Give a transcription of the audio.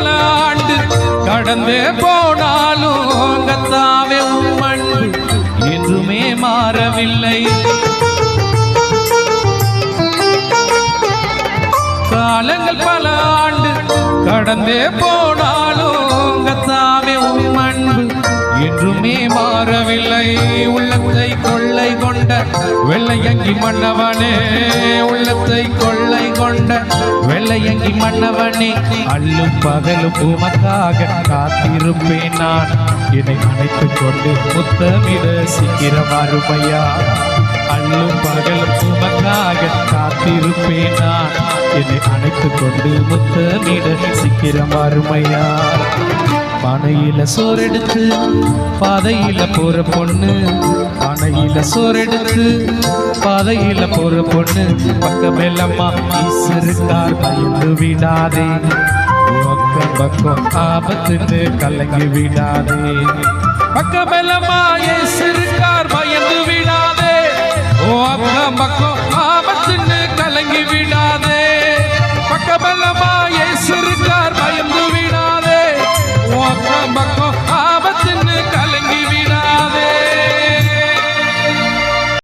பல ஆண்டு கடந்தே போனாலும் கத்தாவே உம் அன்பு என்றுமே மாறவில்லை. காலங்கள் பல ஆண்டு கடந்தே போனாலும் கத்தாவே உம் என்றுமே மாறவில்லை. உள்ளத்தை கொள்ளை கொண்ட வெள்ளையங்கி மன்னவனே உள்ளத்தை கொள்ள கொண்ட வெள்ளையங்கி மன்னவனே அல்லும் பகலும் உமக்காக காத்திருப்பேன் நான். என்னை அணைத்துக் கொண்டு முத்தமிட சீக்கிரம் அருமையா அல்லும் பகலும் உமக்காக காத்திருப்பேன் நான். என்னை அணைத்துக் கொண்டு முத்தமிட சீக்கிரம் அருமையா பனையில சோறெடுத்து பாதையில போற பொண்ணு. பனையில சோறெடுத்து பாதையில போற பொண்ணு. பக்கமெல்லம்மா ஈஸ்வருக்கார் பயந்து விடாதே. பக்கம் பக்கம் ஆபத்துன்னு கலங்கி விடாதே. பக்கமெல்லம்மா ஈஸ்வருக்கார் பயந்து விடாதே. ஓ அக்கம் பக்கம் ஆபத்துன்னு கலங்கி விடாதே.